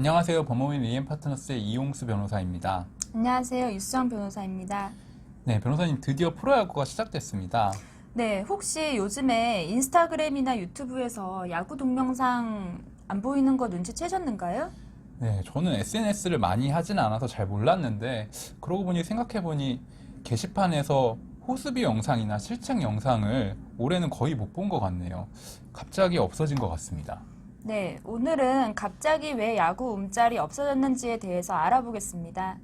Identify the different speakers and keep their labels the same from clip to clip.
Speaker 1: 안녕하세요. 법무인 리엠 파트너스의 이용수 변호사입니다.
Speaker 2: 안녕하세요. 유수정 변호사입니다.
Speaker 1: 네, 변호사님 드디어 프로야구가 시작됐습니다.
Speaker 2: 네, 혹시 요즘에 인스타그램이나 유튜브에서 야구 동영상 안 보이는 거 눈치채셨는가요?
Speaker 1: 네, 저는 SNS를 많이 하진 않아서 잘 몰랐는데 그러고 보니 생각해 보니 게시판에서 호수비 영상이나 실책 영상을 올해는 거의 못 본 것 같네요. 갑자기 없어진 것 같습니다.
Speaker 2: 네, 오늘은 갑자기 왜 야구 움짤이 없어졌는지에 대해서 알아보겠습니다.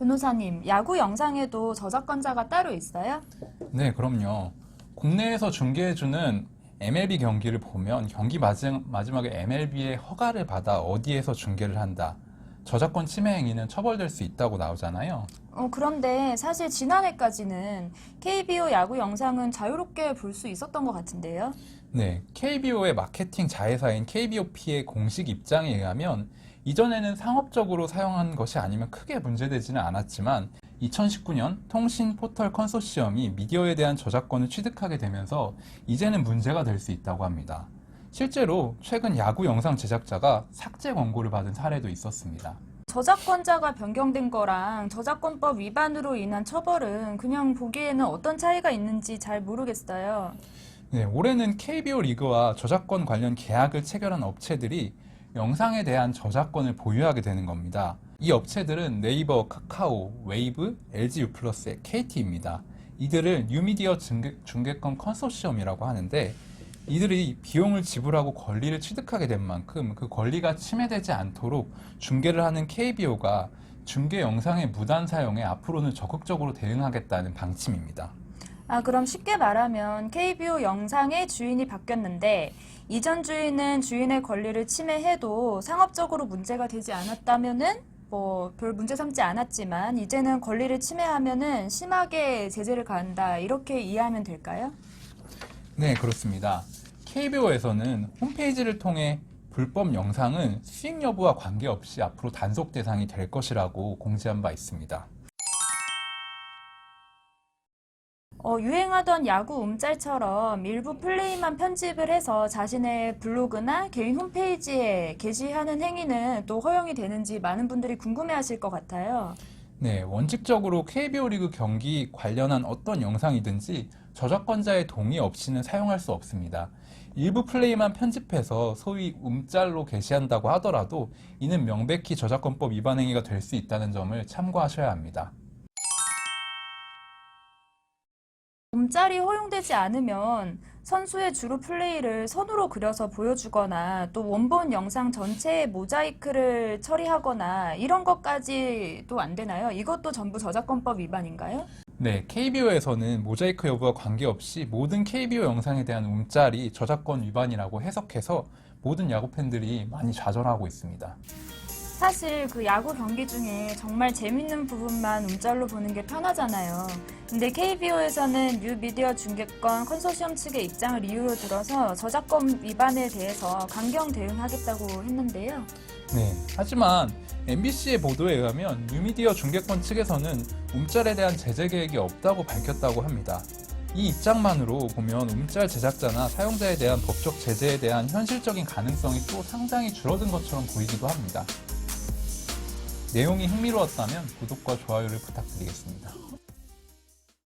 Speaker 2: 변호사님, 야구 영상에도 저작권자가 따로 있어요?
Speaker 1: 네, 그럼요. 국내에서 중계해주는 MLB 경기를 보면 경기 마지- 마지막에 MLB의 허가를 받아 어디에서 중계를 한다. 저작권 침해 행위는 처벌될 수 있다고 나오잖아요.
Speaker 2: 어, 그런데 사실 지난해까지는 KBO 야구 영상은 자유롭게 볼 수 있었던 것 같은데요.
Speaker 1: 네, KBO의 마케팅 자회사인 KBOP의 공식 입장에 의하면 이전에는 상업적으로 사용한 것이 아니면 크게 문제되지는 않았지만 2019년 통신 포털 컨소시엄이 미디어에 대한 저작권을 취득하게 되면서 이제는 문제가 될 수 있다고 합니다. 실제로 최근 야구 영상 제작자가 삭제 권고를 받은 사례도 있었습니다.
Speaker 2: 저작권자가 변경된 거랑 저작권법 위반으로 인한 처벌은 그냥 보기에는 어떤 차이가 있는지 잘 모르겠어요.
Speaker 1: 네, 올해는 KBO 리그와 저작권 관련 계약을 체결한 업체들이 영상에 대한 저작권을 보유하게 되는 겁니다. 이 업체들은 네이버, 카카오, 웨이브, LG U+의 KT입니다. 이들을 뉴미디어 중개, 중개권 컨소시엄이라고 하는데 이들이 비용을 지불하고 권리를 취득하게 된 만큼 그 권리가 침해되지 않도록 중개를 하는 KBO가 중개 영상의 무단 사용에 앞으로는 적극적으로 대응하겠다는 방침입니다.
Speaker 2: 아, 그럼 쉽게 말하면 KBO 영상의 주인이 바뀌었는데 이전 주인은 주인의 권리를 침해해도 상업적으로 문제가 되지 않았다면은 뭐 별 문제 삼지 않았지만 이제는 권리를 침해하면은 심하게 제재를 가한다 이렇게 이해하면 될까요?
Speaker 1: 네, 그렇습니다. KBO에서는 홈페이지를 통해 불법 영상은 수익 여부와 관계없이 앞으로 단속 대상이 될 것이라고 공지한 바 있습니다.
Speaker 2: 어, 유행하던 야구 움짤처럼 일부 플레이만 편집을 해서 자신의 블로그나 개인 홈페이지에 게시하는 행위는 또 허용이 되는지 많은 분들이 궁금해하실 것 같아요.
Speaker 1: 네, 원칙적으로 KBO 리그 경기 관련한 어떤 영상이든지 저작권자의 동의 없이는 사용할 수 없습니다. 일부 플레이만 편집해서 소위 움짤로 게시한다고 하더라도 이는 명백히 저작권법 위반 행위가 될 수 있다는 점을 참고하셔야 합니다.
Speaker 2: 움짤이 허용되지 않으면 선수의 주로 플레이를 손으로 그려서 보여주거나 또 원본 영상 전체에 모자이크를 처리하거나 이런 것까지 또안 되나요? 이것도 전부 저작권법 위반인가요?
Speaker 1: 네, KBO에서는 모자이크 여부와 관계없이 모든 KBO 영상에 대한 움짤이 저작권 위반이라고 해석해서 모든 야구 팬들이 많이 좌절하고 있습니다.
Speaker 2: 사실 그 야구 경기 중에 정말 재밌는 부분만 움짤로 보는 게 편하잖아요. 근데 KBO에서는 뉴미디어 중개권 컨소시엄 측의 입장을 이유로 들어서 저작권 위반에 대해서 강경 대응하겠다고 했는데요.
Speaker 1: 네, 하지만 MBC의 보도에 의하면 뉴미디어 중개권 측에서는 움짤에 대한 제재 계획이 없다고 밝혔다고 합니다. 이 입장만으로 보면 움짤 제작자나 사용자에 대한 법적 제재에 대한 현실적인 가능성이 또 상당히 줄어든 것처럼 보이기도 합니다. 내용이 흥미로웠다면 구독과 좋아요를 부탁드리겠습니다.